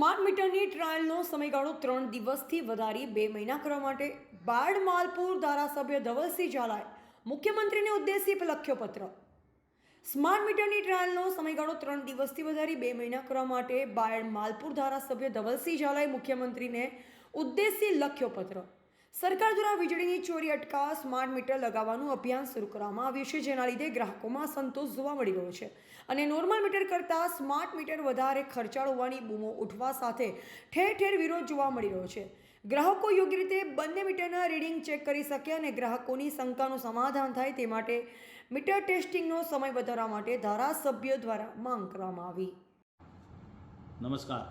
Smart મીટરની ટ્રાયલનો સમયગાળો ત્રણ દિવસથી વધારી બે મહિના કરવા માટે બાળ માલપુર ધારાસભ્ય ધવલસિંહ ઝાલાએ મુખ્યમંત્રીને ઉદ્દેશી લખ્યો પત્ર. સ્માર્ટ મીટરની ટ્રાયલનો સમયગાળો ત્રણ દિવસથી વધારી બે મહિના કરવા માટે બાળ માલપુર ધારાસભ્ય ધવલસિંહ ઝાલાએ મુખ્યમંત્રીને ઉદ્દેશી લખ્યો પત્ર. સરકાર દ્વારા વીજળીની ચોરી અટકાવવા સ્માર્ટ મીટર લગાવવાનું અભિયાન શરૂ કરવામાં આવ્યું છે, જેના લીધે ગ્રાહકોમાં સંતોષ જોવા મળી રહ્યો છે. અને નોર્મલ મીટર કરતાં સ્માર્ટ મીટર વધારે ખર્ચાળ હોવાની બૂમો ઉઠવા સાથે ઠેર ઠેર વિરોધ જોવા મળી રહ્યો છે. ગ્રાહકો યોગ્ય રીતે બંને મીટરના રીડિંગ ચેક કરી શકે અને ગ્રાહકોની શંકાનું સમાધાન થાય તે માટે મીટર ટેસ્ટિંગનો સમય વધારવા માટે ધારાસભ્યો દ્વારા માંગ કરવામાં આવી. નમસ્કાર.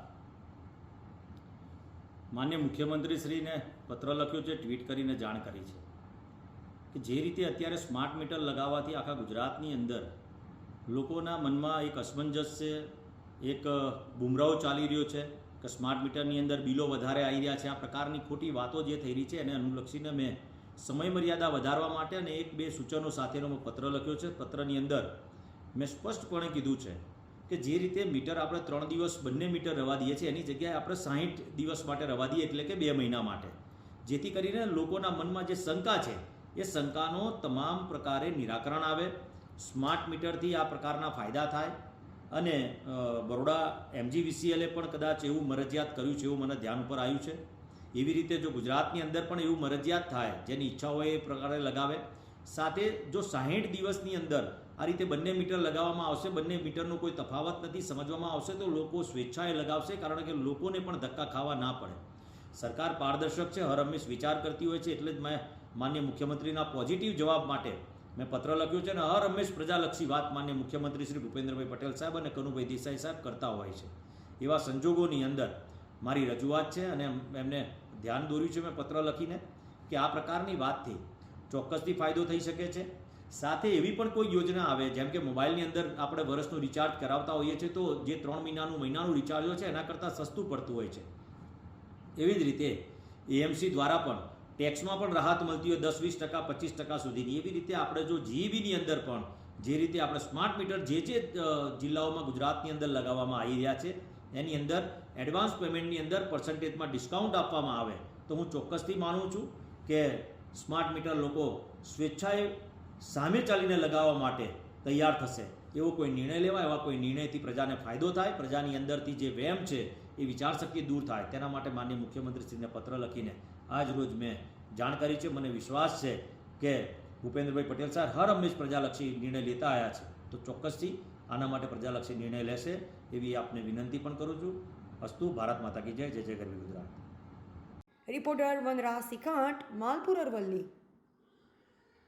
માન્ય મુખ્યમંત્રીશ્રીને પત્ર લખ્યો છે, ટ્વીટ કરીને જાણ કરી છે કે જે રીતે અત્યારે સ્માર્ટ મીટર લગાવવાથી આખા ગુજરાતની અંદર લોકોના મનમાં એક અસમંજસ છે, એક બુમરાહો ચાલી રહ્યો છે કે સ્માર્ટ મીટરની અંદર બિલો વધારે આવી રહ્યા છે. આ પ્રકારની ખોટી વાતો જે થઈ રહી છે, એને અનુલક્ષીને મેં સમય મર્યાદા વધારવા માટે અને એક બે સૂચનો સાથેનો મેં પત્ર લખ્યો છે. પત્રની અંદર મેં સ્પષ્ટપણે કીધું છે કે જે રીતે મીટર આપણે ત્રણ દિવસ બંને મીટર રવા દઈએ છીએ, એની જગ્યાએ આપણે સાહીઠ દિવસ માટે રવા દઈએ, એટલે કે બે મહિના માટે. જેથી કરીને લોકોના મનમાં જે શંકા છે, એ શંકાનો તમામ પ્રકારે નિરાકરણ આવે. સ્માર્ટ મીટરથી આ પ્રકારના ફાયદા થાય. અને બરોડા એમજીવીસીએલે પણ કદાચ એવું મરજિયાત કર્યું છે એવું મને ધ્યાન ઉપર આવ્યું છે. એવી રીતે જો ગુજરાતની અંદર પણ એવું મરજિયાત થાય, જેની ઈચ્છા હોય એ પ્રકારે લગાવે સાથે જો સાહીઠ દિવસની અંદર આ રીતે બંને મીટર લગાવવામાં આવશે, બંને મીટરનો કોઈ તફાવત નથી, સમજવામાં આવશે તો લોકો સ્વેચ્છાએ લગાવશે કારણ કે લોકોને પણ ધક્કા ખાવા ના પડે. સરકાર પારદર્શક છે, હર હંમેશ વિચાર કરતી હોય છે, એટલે જ મેં માન્ય મુખ્યમંત્રીના પોઝિટિવ જવાબ માટે મેં પત્ર લખ્યો છે અને હર હંમેશ પ્રજાલક્ષી વાત માન્ય મુખ્યમંત્રી શ્રી ભૂપેન્દ્રભાઈ પટેલ સાહેબ અને કનુભાઈ દેસાઈ સાહેબ કરતા હોય છે. એવા સંજોગોની અંદર મારી રજૂઆત છે અને એમને ધ્યાન દોર્યું છે, મેં પત્ર લખીને, કે આ પ્રકારની વાતથી ચોક્કસથી ફાયદો થઈ શકે છે. સાથે એવી પણ કોઈ યોજના આવે, જેમ કે મોબાઈલની અંદર આપણે વર્ષનું રિચાર્જ કરાવતા હોઈએ છીએ, તો જે ત્રણ મહિનાનું મહિનાનું રિચાર્જ હોય છે, એના કરતાં સસ્તું પડતું હોય છે. એવી જ રીતે એએમસી દ્વારા પણ ટેક્સમાં પણ રાહત મળતી હોય દસ, વીસ ટકા, પચીસ ટકા સુધીની. એવી રીતે આપણે જો જીઈબીની અંદર પણ જે રીતે આપણે સ્માર્ટ મીટર જે જે જિલ્લાઓમાં ગુજરાતની અંદર લગાવવામાં આવી રહ્યા છે, એની અંદર એડવાન્સ પેમેન્ટની અંદર પર્સન્ટેજમાં ડિસ્કાઉન્ટ આપવામાં આવે, તો હું ચોક્કસથી માનું છું કે સ્માર્ટ મીટર લોકો સ્વેચ્છાએ સામે ચાલીને લગાવવા માટે તૈયાર થશે. એવો કોઈ નિર્ણય લેવાય, એવા કોઈ નિર્ણયથી પ્રજાને ફાયદો થાય, પ્રજાની અંદરથી જે વહેમ છે એ વિચારશક્તિ દૂર થાય. તેના માટે માન્ય મુખ્યમંત્રીશ્રીને પત્ર લખીને આજ રોજ મેં જાણ કરી છે, મને વિશ્વાસ છે કે ભૂપેન્દ્રભાઈ પટેલ સાહેબ હર હંમેશ પ્રજાલક્ષી નિર્ણય લેતા આવ્યા છે. તો ચોક્કસથી આના માટે પ્રજાલક્ષી નિર્ણય લેશે એવી આપને વિનંતી પણ કરું છું. અસ્તુ, ભારત માતા કી જય જય જય ગરવી ગુજરાત. રિપોર્ટર વનરાજ સિકાંટ માલપુર અરવલ્લી.